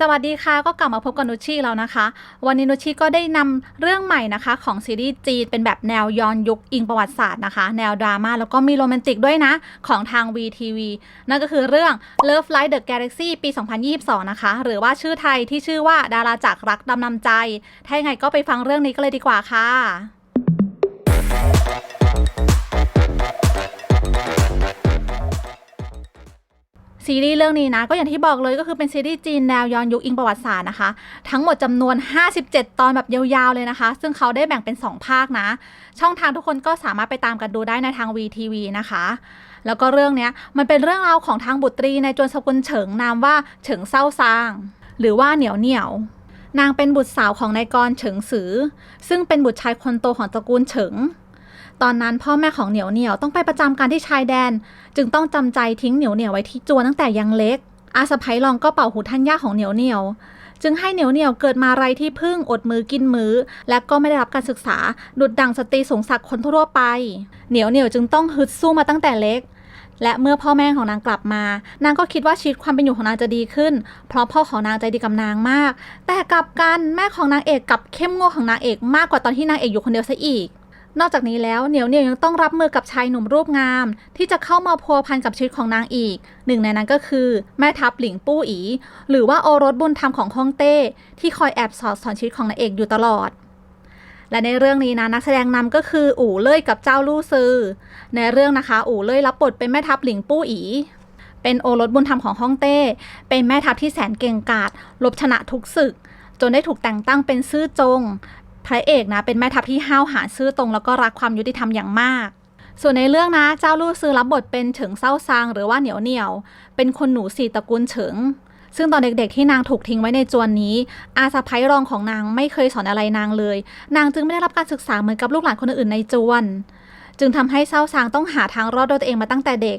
สวัสดีค่ะก็กลับมาพบกับนุชชี่แล้วนะคะ วันนี้นุชชี่ก็ได้นำเรื่องใหม่นะคะ ของซีรีส์จีนเป็นแบบแนวย้อนยุคอิงประวัติศาสตร์นะคะ แนวดราม่าแล้วก็มีโรแมนติกด้วยนะ ของทาง VTV นั่นก็คือเรื่อง Love Light the Galaxy ปี 2022 นะคะ หรือว่าชื่อไทยที่ชื่อว่าดาราจากรักดำนำใจ ถ้ายังไงก็ไปฟังเรื่องนี้กันเลยดีกว่าค่ะ ซีรีส์เรื่องนี้นะ ก็อย่างที่บอกเลยก็คือเป็นซีรีส์จีนแนวย้อนยุคอิงประวัติศาสตร์นะคะ ทั้งหมดจำนวน 57 ตอนแบบยาวๆเลยนะคะ ซึ่งเขาได้แบ่งเป็น 2 ภาคนะ ช่องทางทุกคนก็สามารถไปตามกันดูได้ในทาง VTV นะคะ แล้วก็เรื่องเนี้ยมันเป็นเรื่องราวของทางบุตรีในจวนสกุลเฉิงนามว่าเฉิงเศร้าซาง หรือว่าเหนียวเหนียวนางเป็นบุตรสาวของนายกรเฉิงซือ ซึ่งเป็นบุตรชายคนโตของตระกูลเฉิง ตอนนั้นพ่อแม่ของเหนียวเหนียวต้องไปประจำการที่ชายแดน จึงต้องจำใจทิ้งเหนียวเหนียวไว้ที่จวนตั้งแต่ยังเล็ก อาสะพ้ยลองก็เป่าหูท่านย่าของเหนียวเหนียวจึงให้เหนียวเหนียวเกิดมาไรที่พึ่งอดมือกินมือและก็ไม่ได้รับการศึกษาดุดดังสตรีสงศักคนทั่วไป เหนียวเหนียวจึงต้องฮึดสู้มาตั้งแต่เล็ก และเมื่อพ่อแม่ของนางกลับมา นางก็คิดว่าชีวิตความเป็นอยู่ของนางจะดีขึ้น เพราะพ่อของนางใจดีกับนางมาก แต่กลับกันแม่ของนางเอกกับเข้มงวดของนางเอกมากกว่าตอนที่นางเอกอยู่คนเดียวซะอีก นอกจากนี้แล้วเหนียวเหนียวยังต้องรับมือกับชายหนุ่มรูปงาม ที่จะเข้ามาพัวพันกับชีวิตของนางอีก หนึ่งในนั้นก็คือ แม่ทัพหลิงปู้อี หรือว่าโอรสบุญธรรมของฮ่องเต้ ที่คอยแอบสอดสอนชีวิตของนางเอกอยู่ตลอด และในเรื่องนี้นะนักแสดงนำก็คืออู่เล่ยกับเจ้าลู่ซือ ในเรื่องนะคะอู่เล่ยรับบทเป็นแม่ทัพหลิงปู้อีเป็นโอรสบุญธรรมของฮ่องเต้ เป็นแม่ทัพที่แสนเก่งกาจลบชนะทุกศึก จนได้ถูกแต่งตั้งเป็นซื่อจง พระเอกนะเป็นแม่ทัพที่ห้าวหาญซื่อตรงแล้วก็รักความยุติธรรมอย่างมาก ส่วนในเรื่องนะเจ้าลู่ซื้อรับบทเป็นเฉิงเศร้าซางหรือว่าเหนียวเหนียว เป็นคนหนูสี่ตระกูลเฉิง ซึ่งตอนเด็กๆที่นางถูกทิ้งไว้ในจวนนี้ อาสะพ้ยรองของนางไม่เคยสอนอะไรนางเลย นางจึงไม่ได้รับการศึกษาเหมือนกับลูกหลานคนอื่นในจวน จึงทำให้เศร้าซางต้องหาทางรอดด้วยตัวเองมาตั้งแต่เด็ก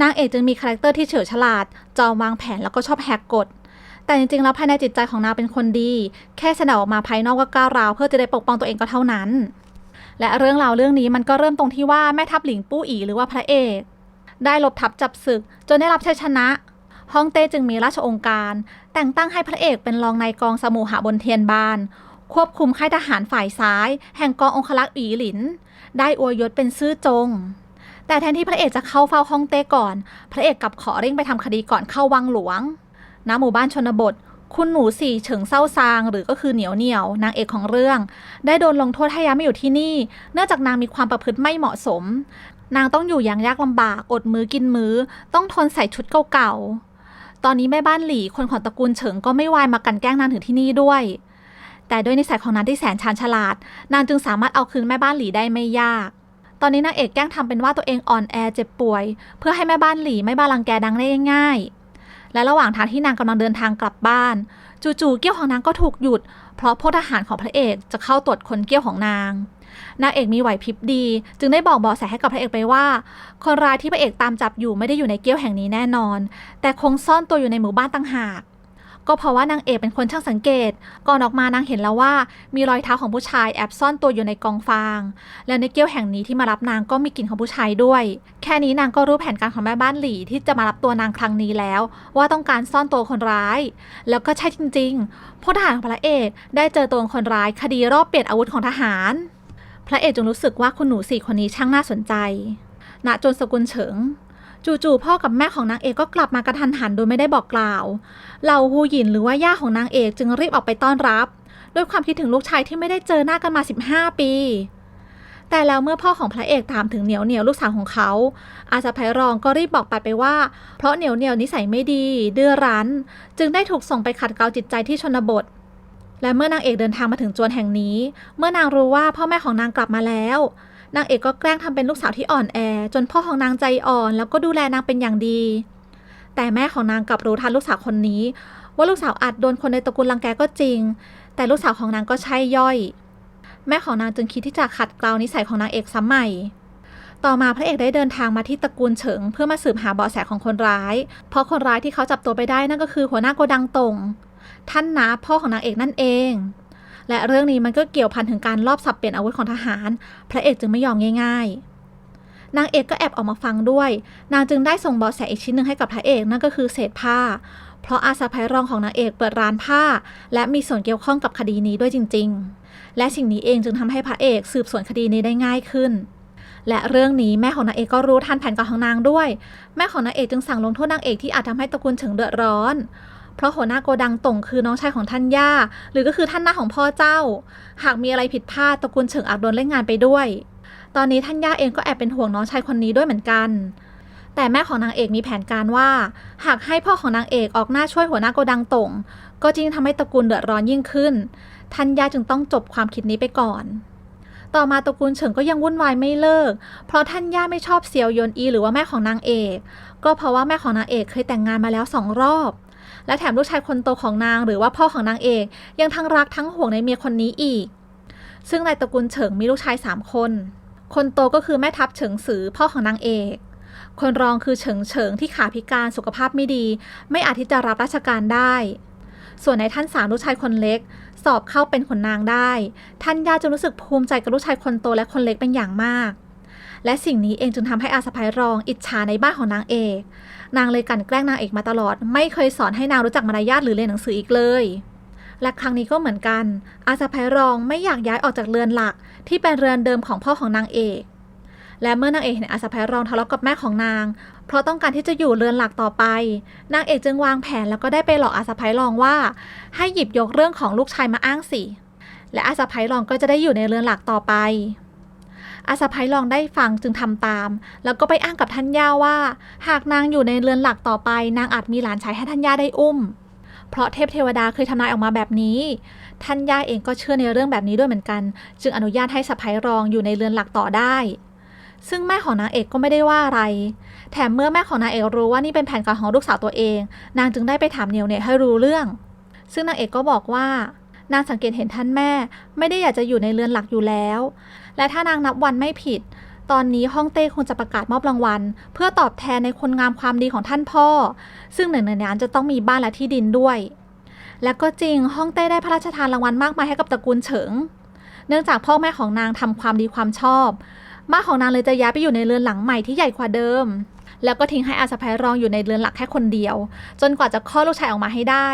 นางเอกจึงมีคาแรคเตอร์ที่เฉลียวฉลาด จอมวางแผนแล้วก็ชอบแหกกฎ แต่จริงๆแล้วภายในจิตใจของนางเป็นคนดี แค่แสดงออกมาภายนอกว่าก้าวร้าวเพื่อจะได้ปกป้องตัวเองก็เท่านั้น และเรื่องราวเรื่องนี้มันก็เริ่มตรงที่ว่าแม่ทัพหลิงปู้อีหรือว่าพระเอก ได้ลบทับจับศึก จนได้รับชัยชนะฮ่องเต้จึงมีราชองค์การ แต่งตั้งให้พระเอกเป็นรองนายกองสมุหบนเทียนบาน ควบคุมค่ายทหารฝ่ายซ้าย แห่งกององครักษ์อีหลิน ได้อวยยศเป็นซื่อจง แต่แทนที่พระเอกจะเข้าเฝ้าฮ่องเต้ก่อน พระเอกกลับขอเร่งไปทำคดีก่อนเข้าวังหลวง ณหมู่บ้านชนบท คุณหนูสี่เฉิงเศร้าซาง หรือก็คือเหนียวเหนียวนางเอกของเรื่อง ได้โดนลงโทษให้ย้ายมาอยู่ที่นี่ เนื่องจากนางมีความประพฤติไม่เหมาะสม นางต้องอยู่อย่างยากลำบากอดมือกินมือ ต้องทนใส่ชุดเก่าๆตอนนี้แม่บ้านหลี่คนของตระกูลเฉิงก็ไม่วายมากันแกล้งนางถึงที่นี่ด้วย แต่ด้วยนิสัยของนางที่แสนชาญฉลาด นางจึงสามารถเอาคืนแม่บ้านหลี่ได้ไม่ยากตอนนี้นางเอกแกล้งทำเป็นว่าตัวเองอ่อนแอเจ็บป่วย เพื่อให้แม่บ้านหลีไม่บาลังแกดังได้ง่ายๆ และระหว่างทางที่นางกำลังเดินทางกลับบ้าน จู่ๆเกี้ยวของนางก็ถูกหยุด เพราะพลทหารของพระเอกจะเข้าตรวจคนเกี้ยวของนางนางเอกมีไหวพริบดี จึงได้บอกเบาะแสให้กับพระเอกไปว่า คนร้ายที่พระเอกตามจับอยู่ไม่ได้อยู่ในเกี้ยวแห่งนี้แน่นอน แต่คงซ่อนตัวอยู่ในหมู่บ้านต่างหาก ก็เพราะว่านางเอกเป็นคนช่างสังเกต ก่อนออกมานางเห็นแล้วว่า มีรอยเท้าของผู้ชายแอบซ่อนตัวอยู่ในกองฟาง แล้วในเกี้ยวแห่งนี้ที่มารับนางก็มีกลิ่นของผู้ชายด้วย แค่นี้นางก็รู้แผนการของแม่บ้านหลี่ที่จะมารับตัวนางครั้งนี้แล้ว ว่าต้องการซ่อนตัวคนร้าย แล้วก็ใช่จริงๆพลทหารของพระเอกได้เจอตัวคนร้ายคดีรอบเปลี่ยนอาวุธของทหาร พระเอกจึงรู้สึกว่าคุณหนูสี่คนนี้ช่างน่าสนใจณจนสกุลเฉิง จู่ๆพ่อกับแม่ของนางเอกก็กลับมากระทันหันโดยไม่ได้บอกกล่าว เหล่าฮูหยินหรือว่าย่าของนางเอกจึงรีบออกไปต้อนรับ ด้วยความคิดถึงลูกชายที่ไม่ได้เจอหน้ากันมา 15 ปี แต่แล้วเมื่อพ่อของพระเอกถามถึงเหนียวเหนียวลูกสาวของเขา อาสะพายรองก็รีบบอกปัดไปว่า เพราะเหนียวเหนียวนิสัยไม่ดีดื้อรั้น จึงได้ถูกส่งไปขัดเกลาจิตใจที่ชนบทและเมื่อนางเอกเดินทางมาถึงจวนแห่งนี้ เมื่อนางรู้ว่าพ่อแม่ของนางกลับมาแล้ว นางเอกก็แกล้งทำเป็นลูกสาวที่อ่อนแอ จนพ่อของนางใจอ่อน แล้วก็ดูแลนางเป็นอย่างดี แต่แม่ของนางกลับรู้ทันลูกสาวคนนี้ ว่าลูกสาวอาจโดนคนในตระกูลรังแกก็จริง แต่ลูกสาวของนางก็ใช่ย่อย แม่ของนางจึงคิดที่จะขัดเกลานิสัยของนางเอกซ้ำใหม่ ต่อมาพระเอกได้เดินทางมาที่ตระกูลเฉิง เพื่อมาสืบหาเบาะแสของคนร้าย เพราะคนร้ายที่เขาจับตัวไปได้นั่นก็คือหัวหน้าโกดังตงท่านนาพ่อของนางเอกนั่นเอง และเรื่องนี้มันก็เกี่ยวพันถึงการลอบสับเปลี่ยนอาวุธของทหาร พระเอกจึงไม่ยอมง่าย ๆ นางเอกก็แอบออกมาฟังด้วย นางจึงได้ส่งเบาะแสอีกชิ้นหนึ่งให้กับพระเอกนั่นก็คือเศษผ้า เพราะอาสะพ้ายรองของนางเอกเปิดร้านผ้า และมีส่วนเกี่ยวข้องกับคดีนี้ด้วยจริง ๆ และสิ่งนี้เองจึงทำให้พระเอกสืบสวนคดีนี้ได้ง่ายขึ้นและเรื่องนี้แม่ของนางเอกก็รู้ทันแผนการของนางด้วย แม่ของนางเอกจึงสั่งลงโทษนางเอกที่อาจทำให้ตระกูลเฉิงเดือดร้อน เพราะหัวหน้าโกดังต่งคือน้องชายของท่านย่า หรือก็คือท่านหน้าของพ่อเจ้า หากมีอะไรผิดพลาดตระกูลเฉิงอาจโดนเล่นงานไปด้วย ตอนนี้ท่านย่าเองก็แอบเป็นห่วงน้องชายคนนี้ด้วยเหมือนกัน แต่แม่ของนางเอกมีแผนการว่า หากให้พ่อของนางเอกออกหน้าช่วยหัวหน้าโกดังต่งก็จริงทำให้ตระกูลเดือดร้อนยิ่งขึ้น ท่านย่าจึงต้องจบความคิดนี้ไปก่อน ต่อมาตระกูลเฉิงก็ยังวุ่นวายไม่เลิก เพราะท่านย่าไม่ชอบเซียวยนอี หรือว่าแม่ของนางเอก ก็เพราะว่าแม่ของนางเอกเคยแต่งงานมาแล้วสองรอบ และแถมลูกชายคนโตของนางหรือว่าพ่อของนางเอกยังทั้งรักทั้งห่วงในเมียคนนี้อีก ซึ่งในตระกูลเฉิงมีลูกชายสามคน คนโตก็คือแม่ทัพเฉิงซือพ่อของนางเอก คนรองคือเฉิงเฉิงที่ขาพิการสุขภาพไม่ดี ไม่อาจที่จะรับราชการได้ ส่วนในท่านสามลูกชายคนเล็ก สอบเข้าเป็นขนนางได้ ท่านย่าจึงรู้สึกภูมิใจกับลูกชายคนโตและคนเล็กเป็นอย่างมากและสิ่งนี้เองจึงทำให้อาสะพายรองอิจฉาในบ้านของนางเอก นางเลยกันแกล้งนางเอกมาตลอด ไม่เคยสอนให้นางรู้จักมารยาทหรือเรียนหนังสืออีกเลย และครั้งนี้ก็เหมือนกัน อาสะพายรองไม่อยากย้ายออกจากเรือนหลัก ที่เป็นเรือนเดิมของพ่อของนางเอก และเมื่อนางเอกเห็นอาสะพายรองทะเลาะกับแม่ของนาง เพราะต้องการที่จะอยู่เรือนหลักต่อไป นางเอกจึงวางแผนแล้วก็ได้ไปหลอกอาสะพายรองว่า ให้หยิบยกเรื่องของลูกชายมาอ้างสิ และอาสะพายรองก็จะได้อยู่ในเรือนหลักต่อไป อาสะพายรองได้ฟังจึงทำตาม แล้วก็ไปอ้างกับท่านย่าว่า หากนางอยู่ในเรือนหลักต่อไป นางอาจมีหลานชายให้ท่านย่าได้อุ้ม เพราะเทพเทวดาเคยทำนายออกมาแบบนี้ ท่านย่าเองก็เชื่อในเรื่องแบบนี้ด้วยเหมือนกัน จึงอนุญาตให้สะพายรองอยู่ในเรือนหลักต่อได้ ซึ่งแม่ของนางเอกก็ไม่ได้ว่าอะไร แถมเมื่อแม่ของนางเอกรู้ว่านี่เป็นแผนการของลูกสาวตัวเอง นางจึงได้ไปถามเนียวเนตให้รู้เรื่อง ซึ่งนางเอกก็บอกว่า นางสังเกตเห็นท่านแม่ ไม่ได้อยากจะอยู่ในเรือนหลักอยู่แล้ว และถ้านางนับวันไม่ผิด ตอนนี้ฮ่องเต้คงจะประกาศมอบรางวัล เพื่อตอบแทนในคนงามความดีของท่านพ่อ ซึ่งหนึ่งในนั้นจะต้องมีบ้านและที่ดินด้วย และก็จริงฮ่องเต้ได้พระราชทานรางวัลมากมายให้กับตระกูลเฉิง เนื่องจากพ่อแม่ของนางทำความดีความชอบบ้านของนางเลยจะย้ายไปอยู่ในเรือนหลังใหม่ที่ใหญ่กว่าเดิม แล้วก็ทิ้งให้อาสะพายรองอยู่ในเรือนหลักแค่คนเดียว จนกว่าจะคลอดลูกชายออกมาให้ได้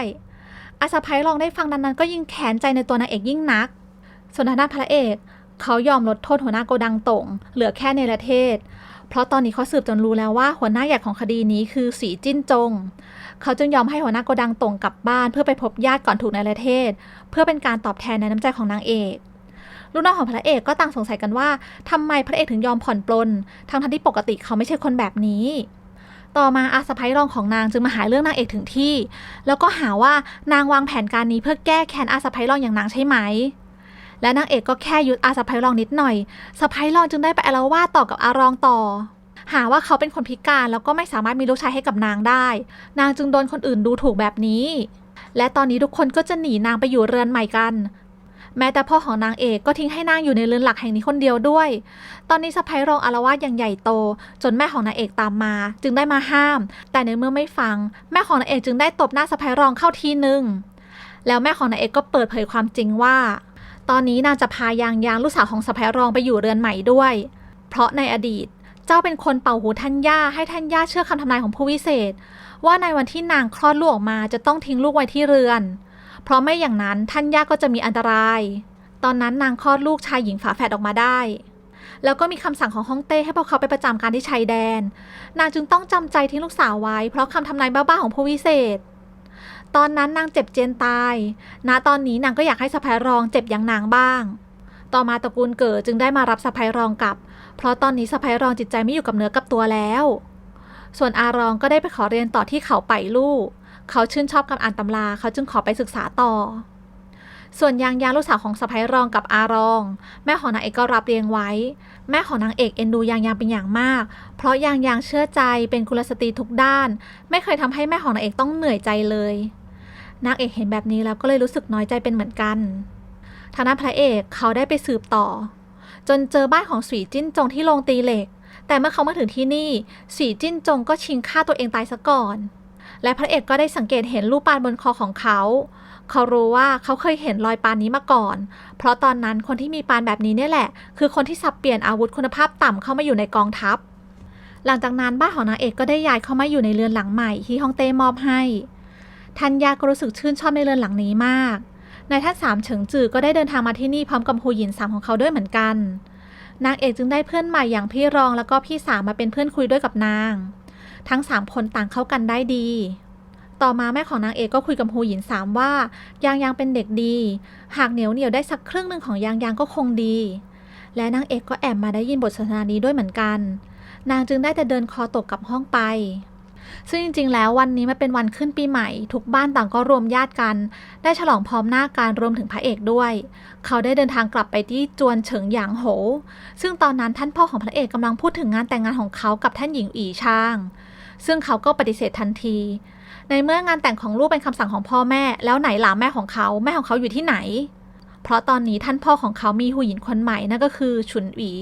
อาสะพายรองได้ฟังดังนั้นก็ยิ่งแค้นใจในตัวนางเอกยิ่งนัก ส่วนทางด้านพระเอกเขายอมลดโทษหัวหน้าโกดังตงเหลือแค่ในประเทศ เพราะตอนนี้เขาสืบจนรู้แล้วว่าหัวหน้าใหญ่ของคดีนี้คือสีจิ้นจง เขาจึงยอมให้หัวหน้าโกดังตงกลับบ้านเพื่อไปพบญาติก่อนถูกในประเทศ เพื่อเป็นการตอบแทนในน้ำใจของนางเอกลูกน้องของพระเอกก็ต่างสงสัยกันว่าทำไมพระเอกถึงยอมผ่อนปลนทั้งที่ปกติเขาไม่ใช่คนแบบนี้ ต่อมาอาสะพ้ยรองของนางจึงมาหาเรื่องนางเอกถึงที่ แล้วก็หาว่านางวางแผนการนี้เพื่อแก้แค้นอาสะพ้ยรองอย่างนางใช่ไหม และนางเอกก็แค่ยุดอาสะพ้ยรองนิดหน่อยสะพ้ยรองจึงได้ไปอาละวาดต่อกับอารองต่อ หาว่าเขาเป็นคนพิการแล้วก็ไม่สามารถมีลูกชายให้กับนางได้ นางจึงโดนคนอื่นดูถูกแบบนี้ และตอนนี้ทุกคนก็จะหนีนางไปอยู่เรือนใหม่กัน แม้แต่พ่อของนางเอกก็ทิ้งให้นางอยู่ในเรือนหลักแห่งนี้คนเดียวด้วย ตอนนี้สะพ้ายรองอารวาสอย่างใหญ่โต จนแม่ของนางเอกตามมา จึงได้มาห้าม แต่ในเมื่อไม่ฟัง แม่ของนางเอกจึงได้ตบหน้าสะพ้ายรองเข้าทีหนึ่งแล้วแม่ของนางเอกก็เปิดเผยความจริงว่า ตอนนี้นางจะพายางยางลูกสาวของสะพ้ายรองไปอยู่เรือนใหม่ด้วย เพราะในอดีตเจ้าเป็นคนเป่าหูท่านย่าให้ท่านย่าเชื่อคำทำนายของผู้วิเศษ ว่าในวันที่นางคลอดลูกออกมาจะต้องทิ้งลูกไว้ที่เรือน เพราะไม่อย่างนั้นท่านย่าก็จะมีอันตราย ตอนนั้นนางคลอดลูกชายหญิงฝาแฝดออกมาได้ แล้วก็มีคำสั่งของฮ่องเต้ให้พวกเขาไปประจำการที่ชายแดน นางจึงต้องจำใจทิ้งลูกสาวไว้ เพราะคำทำนายบ้าๆของผู้วิเศษ ตอนนั้นนางเจ็บเจนตาย ณ ตอนนี้นางก็อยากให้สะพายรองเจ็บอย่างนางบ้าง ต่อมาตระกูลเกิดจึงได้มารับสะพายรองกลับ เพราะตอนนี้สะพายรองจิตใจไม่อยู่กับเนื้อกับตัวแล้ว ส่วนอารองก็ได้ไปขอเรียนต่อที่เขาไปลู่ เขาชื่นชอบการอ่านตำรา เขาจึงขอไปศึกษาต่อ ส่วนยางยางลูกสาวของสะพ้ายรองกับอารอง แม่ของนางเอกก็รับเลี้ยงไว้ แม่ของนางเอกเอ็นดูยางยางเป็นอย่างมาก เพราะยางยางเชื่อใจเป็นกุลสตรีทุกด้าน ไม่เคยทำให้แม่ของนางเอกต้องเหนื่อยใจเลยนางเอกเห็นแบบนี้แล้วก็เลยรู้สึกน้อยใจเป็นเหมือนกันทางด้านพระเอกเขาได้ไปสืบต่อ จนเจอบ้านของสีจิ้นจงที่โรงตีเหล็ก แต่เมื่อเขามาถึงที่นี่สีจิ้นจงก็ชิงฆ่าตัวเองตายซะก่อน และพระเอกก็ได้สังเกตเห็นรูปปานบนคอของเขา เขารู้ว่าเขาเคยเห็นรอยปานนี้มาก่อน เพราะตอนนั้นคนที่มีปานแบบนี้เนี่ยแหละ คือคนที่สับเปลี่ยนอาวุธคุณภาพต่ำเข้ามาอยู่ในกองทัพ หลังจากนั้นบ้านของนางเอกก็ได้ย้ายเข้ามาอยู่ในเรือนหลังใหม่ที่ฮ่องเต้มอบให้ท่านยาก็รู้สึกชื่นชอบในเรือนหลังนี้มากนายท่านสามเฉิงจือก็ได้เดินทางมาที่นี่พร้อมกับหูหยินสามของเขาด้วยเหมือนกัน นางเอกจึงได้เพื่อนใหม่อย่างพี่รองแล้วก็พี่สามมาเป็นเพื่อนคุยด้วยกับนาง ทั้งสามคนต่างเข้ากันได้ดี ต่อมาแม่ของนางเอกก็คุยกับฮูหยินสามว่า ยางยางเป็นเด็กดี หากเหนียวเหนียวได้สักครึ่งหนึ่งของยางยางก็คงดี และนางเอกก็แอบมาได้ยินบทสนทนานี้ด้วยเหมือนกัน นางจึงได้แต่เดินคอตกกลับห้องไปซึ่งจริงๆ แล้ววันนี้มันเป็นวันขึ้นปีใหม่ ทุกบ้านต่างก็รวมญาติกัน ได้ฉลองพร้อมหน้าการรวมถึงพระเอกด้วย เขาได้เดินทางกลับไปที่จวนเฉิงหยางโห ซึ่งตอนนั้นท่านพ่อของพระเอกกำลังพูดถึงงานแต่งงานของเขากับท่านหญิงอีช่าง ซึ่งเขาก็ปฏิเสธทันที ในเมื่องานแต่งของลูกเป็นคำสั่งของพ่อแม่ แล้วไหนล่ะแม่ของเขาแม่ของเขาอยู่ที่ไหน เพราะตอนนี้ท่านพ่อของเขามีหูหญินคนใหม่นั่นก็คือฉุนหวี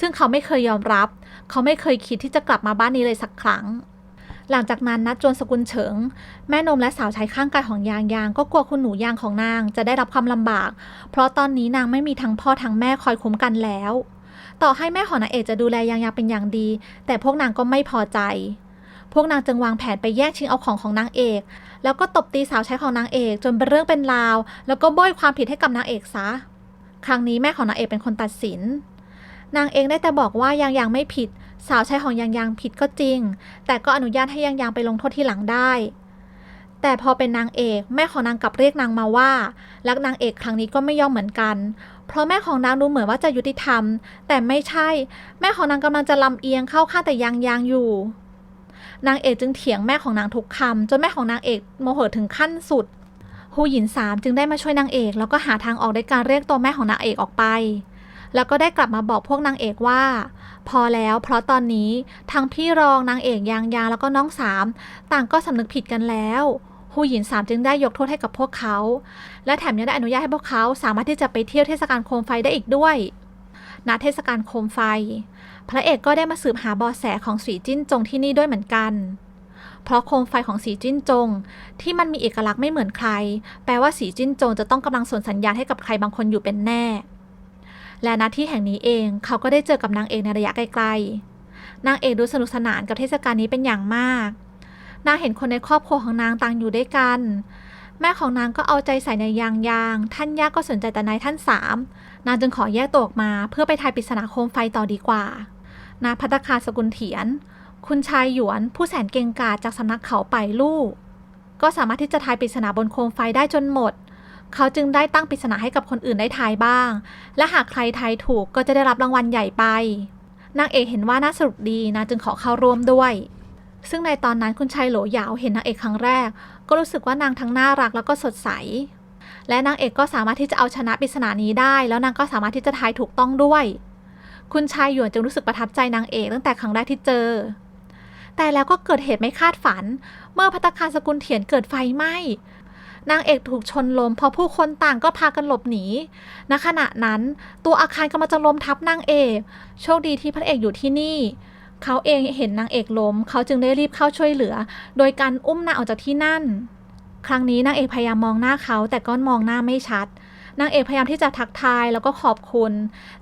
ซึ่งเขาไม่เคยยอมรับ เขาไม่เคยคิดที่จะกลับมาบ้านนี้เลยสักครั้งหลังจากนั้นนัดจวนสกุลเฉิง แม่นมและสาวใช้ข้างกายของยางยาง ก็กลัวคุณหนูยางของนางจะได้รับความลำบาก เพราะตอนนี้นางไม่มีทั้งพ่อทั้งแม่คอยคุ้มกันแล้ว ต่อให้แม่ของนางเอกจะดูแลยางยางเป็นอย่างดี แต่พวกนางก็ไม่พอใจ พวกนางจึงวางแผนไปแย่งชิงเอาของของนางเอก แล้วก็ตบตีสาวใช้ของนางเอก จนเป็นเรื่องเป็นราว แล้วก็โบ้ยความผิดให้กับนางเอกซะ ครั้งนี้แม่ของนางเอกเป็นคนตัดสิน นางเองได้แต่บอกว่ายางยางไม่ผิด สาวใช้ของยางยางผิดก็จริง แต่ก็อนุญาตให้ยางยางไปลงโทษที่หลังได้ แต่พอเป็นนางเอกแม่ของนางกลับเรียกนางมาว่าและนางเอกครั้งนี้ก็ไม่ยอมเหมือนกันเพราะแม่ของนางดูเหมือนว่าจะยุติธรรม แต่ไม่ใช่ แม่ของนางกำลังจะลำเอียงเข้าข้างแต่ยางยางอยู่ นางเอกจึงเถียงแม่ของนางทุกคำจนแม่ของนางเอกโมโหถึงขั้นสุดฮูหยินสามจึงได้มาช่วยนางเอก แล้วก็หาทางออกด้วยการเรียกตัวแม่ของนางเอกออกไป แล้วก็ได้กลับมาบอกพวกนางเอกว่า พอแล้วเพราะตอนนี้ทั้งพี่รองนางเอกยางยางแล้วก็น้องสามต่างก็สำนึกผิดกันแล้วฮูหยินสามจึงได้ยกโทษให้กับพวกเขา และแถมยังได้อนุญาตให้พวกเขาสามารถที่จะไปเที่ยวเทศกาลโคมไฟได้อีกด้วย ณเทศกาลโคมไฟ พระเอกก็ได้มาสืบหาเบาะแสของสีจิ้นจงที่นี่ด้วยเหมือนกัน เพราะโคมไฟของสีจิ้นจง ที่มันมีเอกลักษณ์ไม่เหมือนใคร แปลว่าสีจิ้นจงจะต้องกำลังส่งสัญญาณให้กับใครบางคนอยู่เป็นแน่ และณที่แห่งนี้เองเขาก็ได้เจอกับนางเอกในระยะไกลๆนางเอกดูสนุกสนานกับเทศกาลนี้เป็นอย่างมากนางเห็นคนในครอบครัวของนางต่างอยู่ด้วยกัน แม่ของนางก็เอาใจใส่ในยางยาง ท่านย่าก็สนใจแต่นายท่านสามนางจึงขอแยกตัวออกมาเพื่อไปทายปริศนาโคมไฟต่อดีกว่า นาพัตตาคาสกุลเถียน คุณชายหยวนผู้แสนเก่งกาจจากสำนักเขาไปลู่ ก็สามารถที่จะทายปริศนาบนโคมไฟได้จนหมด เขาจึงได้ตั้งปริศนาให้กับคนอื่นได้ทายบ้าง และหากใครทายถูกก็จะได้รับรางวัลใหญ่ไป นางเอกเห็นว่าน่าสนุกดีนางจึงขอเข้าร่วมด้วยซึ่งในตอนนั้นคุณชายโหลหยาวเห็นนางเอกครั้งแรก ก็รู้สึกว่านางทั้งน่ารักแล้วก็สดใส และนางเอกก็สามารถที่จะเอาชนะปริศนานี้ได้ แล้วนางก็สามารถที่จะทายถูกต้องด้วย คุณชายหยวนจึงรู้สึกประทับใจนางเอกตั้งแต่ครั้งแรกที่เจอ แต่แล้วก็เกิดเหตุไม่คาดฝัน เมื่อพัตคารสกุลเถียนเกิดไฟไหม้นางเอกถูกชนลมพราะผู้คนต่างก็พากันหลบหนีณขณะนั้นตัวอาคารกำลังจะล้มทับนางเอก โชคดีที่พระเอกอยู่ที่นี่ เขาเองเห็นนางเอกล้ม เขาจึงได้รีบเข้าช่วยเหลือ โดยการอุ้มนางออกจากที่นั่น ครั้งนี้นางเอกพยายามมองหน้าเขาแต่ก็มองหน้าไม่ชัด นางเอกพยายามที่จะทักทายแล้วก็ขอบคุณ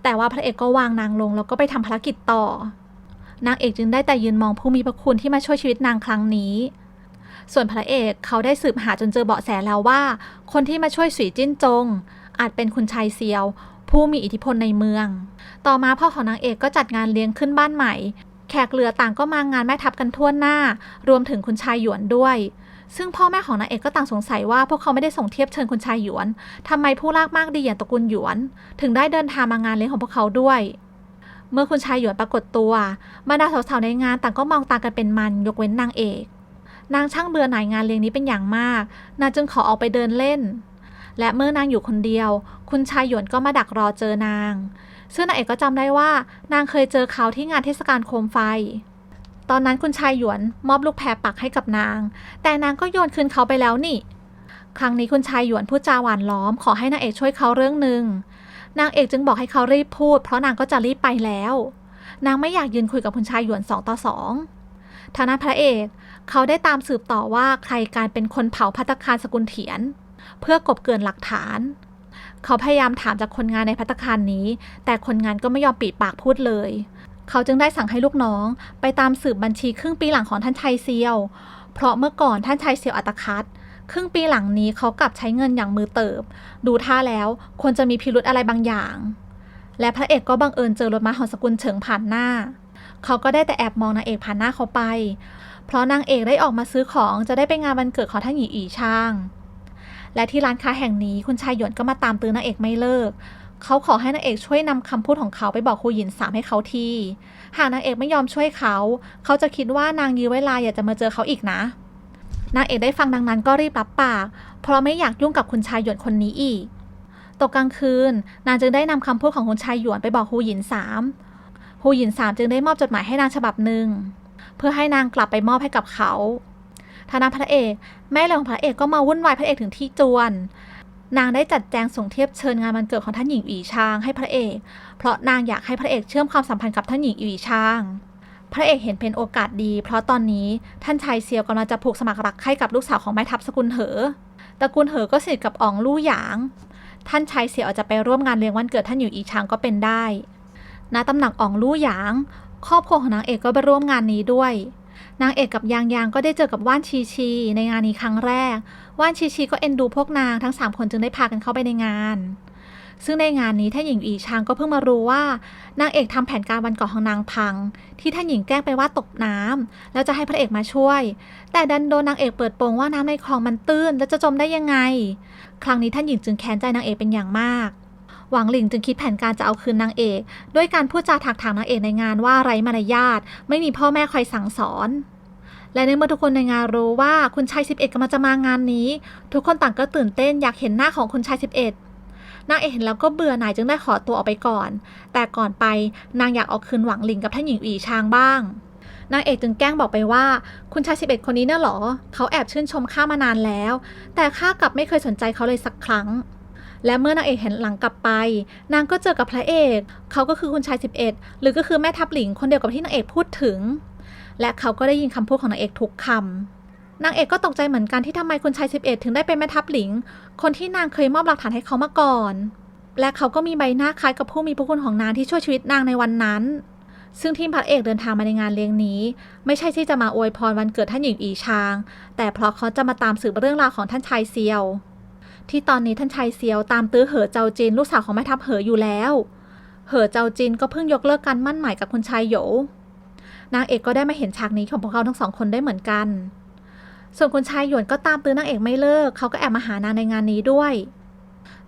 แต่ว่าพระเอกก็วางนางลงแล้วก็ไปทำภารกิจต่อ นางเอกจึงได้แต่ยืนมองผู้มีพระคุณที่มาช่วยชีวิตนางครั้งนี้ ส่วนพระเอกเขาได้สืบหาจนเจอเบาะแสแล้วว่า คนที่มาช่วยสุยจิ้นจง อาจเป็นคุณชายเซียวผู้มีอิทธิพลในเมือง ต่อมาพ่อของนางเอกก็จัดงานเลี้ยงขึ้นบ้านใหม่ แขกเรือต่างก็มางานแม่ทัพกันทั่วหน้า รวมถึงคุณชายหยวนด้วย ซึ่งพ่อแม่ของนางเอกก็ต่างสงสัยว่าพวกเขาไม่ได้ส่งเทียบเชิญคุณชายหยวนทำไมผู้ลากมากดีอย่างตระกูลหยวน ถึงได้เดินทางมางานเลี้ยงของพวกเขาด้วย เมื่อคุณชายหยวนปรากฏตัวบรรดาสาวๆในงานต่างก็มองตากันเป็นมันยกเว้นนางเอก นางช่างเบื่อหน่ายงานเลี้ยงนี้เป็นอย่างมากนางจึงขอออกไปเดินเล่น และเมื่อนางอยู่คนเดียว คุณชายหยวนก็มาดักรอเจอนาง ซึ่งนางเอกก็จำได้ว่านางเคยเจอเขาที่งานเทศกาลโคมไฟ ตอนนั้นคุณชายหยวนมอบลูกแพรปักให้กับนาง แต่นางก็โยนคืนเขาไปแล้วนี่ ครั้งนี้คุณชายหยวนพูดจาหวานล้อม ขอให้นางเอกช่วยเขาเรื่องหนึ่งนางเอกจึงบอกให้เขารีบพูด เพราะนางก็จะรีบไปแล้ว นางไม่อยากยืนคุยกับคุณชายหยวนสองต่อสองทางนั้นพระเอกเขาได้ตามสืบต่อว่าใครการเป็นคนเผาพัตตาคารสกุลเถียน เพื่อกบเกินหลักฐาน เขาพยายามถามจากคนงานในพัตคารนี้ แต่คนงานก็ไม่ยอมปิดปากพูดเลย เขาจึงได้สั่งให้ลูกน้อง ไปตามสืบบัญชีครึ่งปีหลังของท่านชัยเซียว เพราะเมื่อก่อนท่านชัยเซียวอัตคัดครึ่งปีหลังนี้เขากลับใช้เงินอย่างมือเติบ ดูท่าแล้วควรจะมีพิรุธอะไรบางอย่าง และพระเอกก็บังเอิญเจอรถม้าของสกุลเฉิงผ่านหน้า เขาก็ได้แต่แอบมองนางเอกผ่านหน้าเขาไป เพราะนางเอกได้ออกมาซื้อของจะได้ไปงานวันเกิดของท่านหญิงอีช่าง และที่ร้านค้าแห่งนี้คุณชายหยวนก็มาตามตื้อนางเอกไม่เลิก เขาขอให้นางเอกช่วยนำคำพูดของเขาไปบอกครูหยินสามให้เขาที หากนางเอกไม่ยอมช่วยเขา เขาจะคิดว่านางยื้อเวลาอยากจะมาเจอเขาอีกนะ นางเอกได้ฟังดังนั้นก็รีบรับปาก เพราะไม่อยากยุ่งกับคุณชายหยวนคนนี้อีก ตกกลางคืน นางจึงได้นำคำพูดของคุณชายหยวนไปบอกฮูหยินสามฮูหยินสามจึงได้มอบจดหมายให้นางฉบับหนึ่งเพื่อให้นางกลับไปมอบให้กับเขาทางด้านพระเอก แม่เลยของพระเอกก็มาวุ่นวายพระเอกถึงที่จวน นางได้จัดแจงส่งเทียบเชิญงานวันเกิดของท่านหญิงอีชางให้พระเอก เพราะนางอยากให้พระเอกเชื่อมความสัมพันธ์กับท่านหญิงอีชางพระเอกเห็นเป็นโอกาสดี เพราะตอนนี้ท่านชายเซียวกำลังจะผูกสมัครรักใคร่กับลูกสาวของแม่ทัพสกุลเหอ ตระกูลเหอก็สนิทกับอองลู่หยาง ท่านชายเสียวอาจจะไปร่วมงานเลี้ยงวันเกิดท่านหญิงอีชางก็เป็นได้ ณ ตำหนักอองลู่หยาง ครอบครัวของนางเอกก็ไปร่วมงานนี้ด้วย นางเอกกับยางยางก็ได้เจอกับว่านชีชีในงานนี้ครั้งแรก ว่านชีชีก็เอ็นดูพวกนางทั้งสามคนจึงได้พากันเข้าไปในงาน ซึ่งในงานนี้ท่านหญิงอีชางก็เพิ่งมารู้ว่านางเอกทำแผนการวันก่อนของนางพัง ที่ท่านหญิงแกล้งไปว่าตกน้ำแล้วจะให้พระเอกมาช่วย แต่ดันโดนนางเอกเปิดโปงว่าน้ำในคลองมันตื้น แล้วจะจมได้ยังไง ครั้งนี้ท่านหญิงจึงแค้นใจนางเอกเป็นอย่างมาก หวังหลิงจึงคิดแผนการจะเอาคืนนางเอกด้วยการพูดจาถักถางนางเอกในงานว่าไร้มารยาทไม่มีพ่อแม่คอยสั่งสอน และในเมื่อทุกคนในงานรู้ว่าคุณชาย 11กำลังจะมางานนี้ ทุกคนต่างก็ตื่นเต้นอยากเห็นหน้าของคุณชาย 11นางเอกเห็นแล้วก็เบื่อหน่ายจึงได้ขอตัวออกไปก่อน แต่ก่อนไปนางอยากเอาคืนหวังหลิงกับท่านหญิงอีชางบ้าง นางเอกจึงแกล้งบอกไปว่า คุณชาย 11 คนนี้น่ะเหรอ เขาแอบชื่นชมข้ามานานแล้ว แต่ข้ากลับไม่เคยสนใจเขาเลยสักครั้ง และเมื่อนางเอกเห็นหลังกลับไป นางก็เจอกับพระเอก เขาก็คือคุณชาย 11 หรือก็คือแม่ทัพหลิงคนเดียวกับที่นางเอกพูดถึง และเขาก็ได้ยินคำพูดของนางเอกทุกคำนางเอกก็ตกใจเหมือนกันที่ทำไมคุณชาย 11 ถึงได้เป็นแม่ทัพหลิง คนที่นางเคยมอบหลักฐานให้เขามาก่อน และเขาก็มีใบหน้าคล้ายกับผู้มีพระคุณของนางที่ช่วยชีวิตนางในวันนั้น ซึ่งทีมพระเอกเดินทางมาในงานเลี้ยงนี้ ไม่ใช่ที่จะมาอวยพรวันเกิดท่านหญิงอีชาง แต่เพราะเขาจะมาตามสืบเรื่องราวของท่านชายเซียว ที่ตอนนี้ท่านชายเซียวตามตื้อเหอเจ้าจินลูกสาวของแม่ทัพเหออยู่แล้ว เหอเจ้าจินก็เพิ่งยกเลิกการมั่นหมายกับคุณชายโหยนางเอกก็ได้มาเห็นฉากนี้ของพวกเขาทั้งสองคนได้เหมือนกัน ส่วนคุณชายหยวนก็ตามตื้อนางเอกไม่เลิก เขาก็แอบมาหานางในงานนี้ด้วย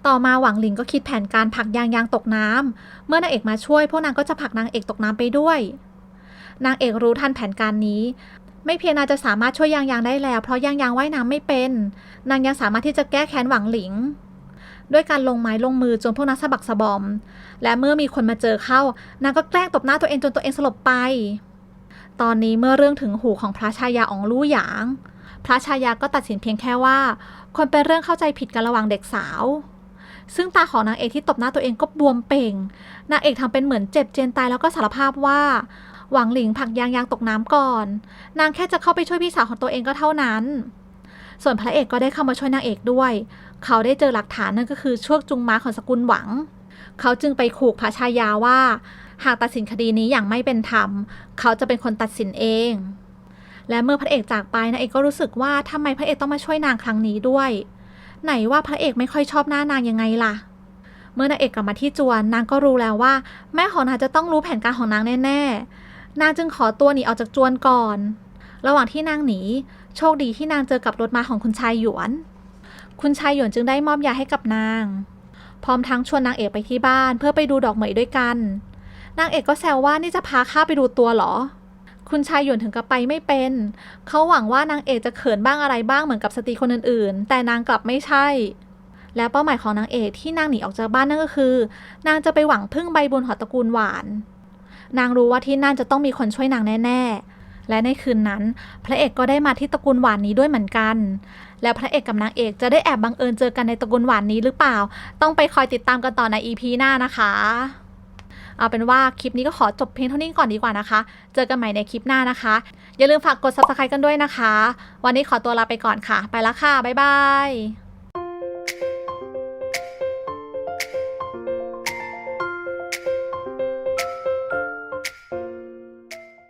ต่อมาหวังหลิงก็คิดแผนการผลักยางยางตกน้ำเมื่อนางเอกมาช่วยพวกนางก็จะผลักนางเอกตกน้ำไปด้วย นางเอกรู้ทันแผนการนี้ ไม่เพียงนางจะสามารถช่วยยางยางได้แล้ว เพราะยางยางว่ายน้ำไม่เป็น นางยังสามารถที่จะแก้แค้นหวังหลิง ด้วยการลงไม้ลงมือจนพวกนักสะบักสะบอม และเมื่อมีคนมาเจอเข้า นางก็แกล้งตบหน้าตัวเองจนตัวเองสลบไป ตอนนี้เมื่อเรื่องถึงหูของพระชายาอองลู่หยาง พระชายาก็ตัดสินเพียงแค่ว่าคนเป็นเรื่องเข้าใจผิดกันระหว่างเด็กสาว ซึ่งตาของนางเอกที่ตบหน้าตัวเองก็บวมเป่ง นางเอกทำเป็นเหมือนเจ็บเจียนตายแล้วก็สารภาพว่า หวังหลิงผักยางยางตกน้ำก่อน นางแค่จะเข้าไปช่วยพี่สาวของตัวเองก็เท่านั้น ส่วนพระเอกก็ได้เข้ามาช่วยนางเอกด้วย เขาได้เจอหลักฐานนั่นก็คือช่วงจุงม้าของสกุลหวัง เขาจึงไปขู่พระชายาว่า หากตัดสินคดีนี้อย่างไม่เป็นธรรม เขาจะเป็นคนตัดสินเอง และเมื่อพระเอกจากไปนางเอกก็รู้สึกว่าทำไมพระเอกต้องมาช่วยนางครั้งนี้ด้วย ไหนว่าพระเอกไม่ค่อยชอบหน้านางยังไงล่ะเมื่อนางเอกกลับมาที่จวนนางก็รู้แล้วว่า แม่ของนางจะต้องรู้แผนการของนางแน่ๆ นางจึงขอตัวหนีออกจากจวนก่อน ระหว่างที่นางหนี โชคดีที่นางเจอกับรถม้าของคุณชายหยวน คุณชายหยวนจึงได้มอบยาให้กับนาง พร้อมทั้งชวนนางเอกไปที่บ้านเพื่อไปดูดอกเหมยด้วยกัน นางเอกก็แซวว่านี่จะพาข้าไปดูตัวเหรอ คุณชายหยวนถึงกับไปไม่เป็น เขาหวังว่านางเอกจะเขินบ้างอะไรบ้างเหมือนกับสตรีคนอื่นๆ แต่นางกลับไม่ใช่และเป้าหมายของนางเอกที่นางหนีออกจากบ้านนั่นก็คือ นางจะไปหวังพึ่งใบบุญหอตระกูลหวาน นางรู้ว่าที่นั่นจะต้องมีคนช่วยนางแน่ ๆ และในคืนนั้น พระเอกก็ได้มาที่ตระกูลหวานนี้ด้วยเหมือนกัน แล้วพระเอกกับนางเอกจะได้แอบบังเอิญเจอกันในตระกูลหวานนี้หรือเปล่า ต้องไปคอยติดตามกันต่อใน EP หน้านะคะ เอาเป็นว่าคลิปนี้ก็ขอจบเพียงเท่านี้ก่อนดีกว่านะคะ เจอกันใหม่ในคลิปหน้านะคะ อย่าลืมฝากกด subscribe กันด้วยนะคะ วันนี้ขอตัวลาไปก่อนค่ะ ไปล้วค่ะบ๊ายบาย